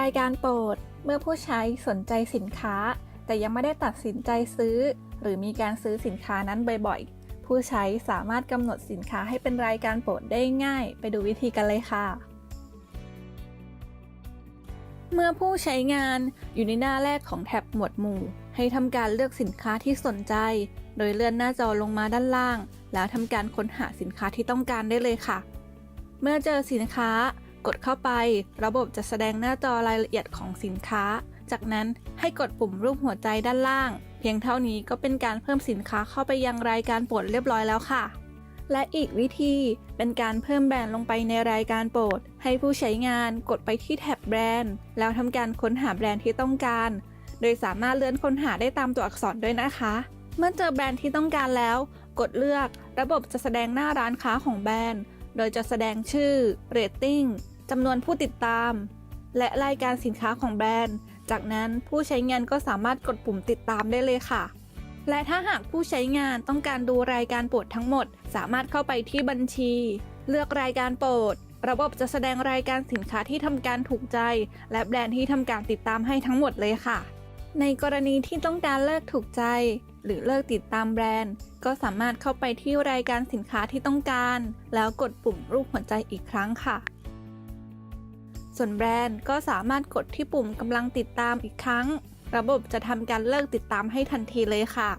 รายการโปรด เมื่อผู้ใช้สนใจสินค้า แต่ยังไม่ได้ตัดสินใจซื้อ หรือมีการซื้อสินค้านั้นบ่อยๆ ผู้ใช้สามารถกำหนดสินค้าให้เป็นรายการโปรดได้ง่าย ไปดูวิธีกันเลยค่ะ เมื่อผู้ใช้งานอยู่ในหน้าแรกของแท็บหมวดหมู่ ให้ทำการเลือกสินค้าที่สนใจ โดยเลื่อนหน้าจอลงมาด้านล่าง แล้วทำการค้นหาสินค้าที่ต้องการได้เลยค่ะ เมื่อเจอสินค้า กดเข้าไป ระบบจะแสดงหน้าจอรายละเอียดของสินค้า จากนั้นให้กดปุ่มรูปหัวใจด้านล่าง เพียงเท่านี้ก็เป็นการเพิ่มสินค้าเข้าไปยังรายการโปรดเรียบร้อยแล้วค่ะ และอีกวิธีเป็นการเพิ่มแบรนด์ลงไปในรายการโปรด ให้ผู้ใช้งานกดไปที่แท็บแบรนด์ แล้วทำการค้นหาแบรนด์ที่ต้องการ โดยสามารถเลื่อนค้นหาได้ตามตัวอักษรด้วยนะคะ เมื่อเจอแบรนด์ที่ต้องการแล้ว กดเลือก ระบบจะแสดงหน้าร้านค้าของแบรนด์โดยจะแสดงชื่อ เรตติ้ง จำนวนผู้ติดตาม และรายการสินค้าของแบรนด์ จากนั้นผู้ใช้งานก็สามารถกดปุ่มติดตามได้เลยค่ะ และถ้าหากผู้ใช้งานต้องการดูรายการโปรดทั้งหมด สามารถเข้าไปที่บัญชี เลือกรายการโปรด ระบบจะแสดงรายการสินค้าที่ทำการถูกใจ และแบรนด์ที่ทำการติดตามให้ทั้งหมดเลยค่ะ ในกรณีที่ต้องการเลิกถูกใจ หรือเลิกติดตามแบรนด์ก็สามารถเข้าไปที่รายการสินค้าที่ต้องการ แล้วกดปุ่มรูปหัวใจอีกครั้งค่ะ ส่วนแบรนด์ก็สามารถกดที่ปุ่มกำลังติดตามอีกครั้ง ระบบจะทำการเลิกติดตามให้ทันทีเลยค่ะ